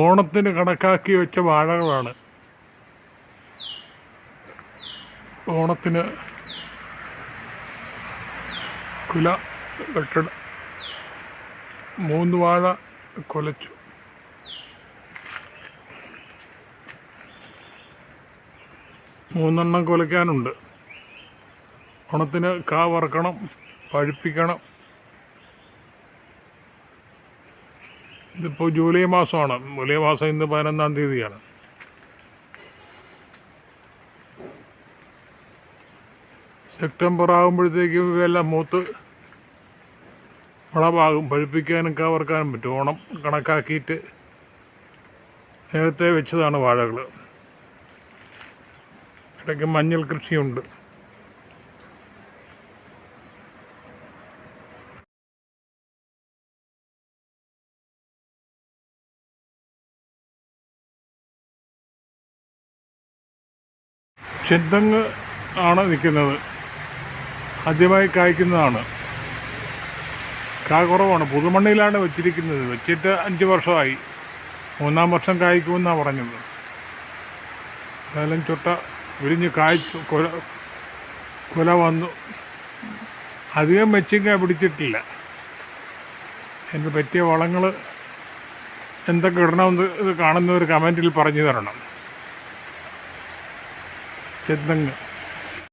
ഓണത്തിന് കണക്കാക്കി വെച്ച വാഴകളാണ്. ഓണത്തിന് കുല വെട്ടണം മൂന്ന് വാഴ കൊലച്ചു. മൂന്നെണ്ണം കൊലയ്ക്കാനുണ്ട്. ഓണത്തിന് കാ വറക്കണം പഴുപ്പിക്കണം ഇതിപ്പോൾ ജൂലൈ മാസമാണ്. ജൂലൈ മാസം ഇന്ന് പതിനൊന്നാം തീയതിയാണ്. സെപ്റ്റംബർ ആകുമ്പോഴത്തേക്കും ഇവയെല്ലാം മൂത്ത് വളമാകും. പഴുപ്പിക്കാനും കവർക്കാനും പറ്റും. ഓണം കണക്കാക്കിയിട്ട് നേരത്തെ വെച്ചതാണ് വാഴകൾ ഇടയ്ക്ക് മഞ്ഞൾ കൃഷിയുണ്ട്. ചെന്തങ്ങ് ആണ് നിൽക്കുന്നത്. ആദ്യമായി കായ്ക്കുന്നതാണ്. കാ കുറവാണ്. പുതുമണ്ണിലാണ് വെച്ചിരിക്കുന്നത്. വെച്ചിട്ട് അഞ്ച് വർഷമായി. മൂന്നാം വർഷം കായ്ക്കുമെന്നാണ് പറഞ്ഞത്. ഏതായാലും ചൊട്ട വിരിഞ്ഞ് കായ്ച്ചു കൊല കൊല വന്നു. അധികം മെച്ചിങ്ക പിടിച്ചിട്ടില്ല. എന്റെ പറ്റിയ വളങ്ങൾ എന്തൊക്കെ ഇടണമെന്ന് ഇത് കാണുന്നവർ കമന്റിൽ പറഞ്ഞു തരണം. செந்தங்க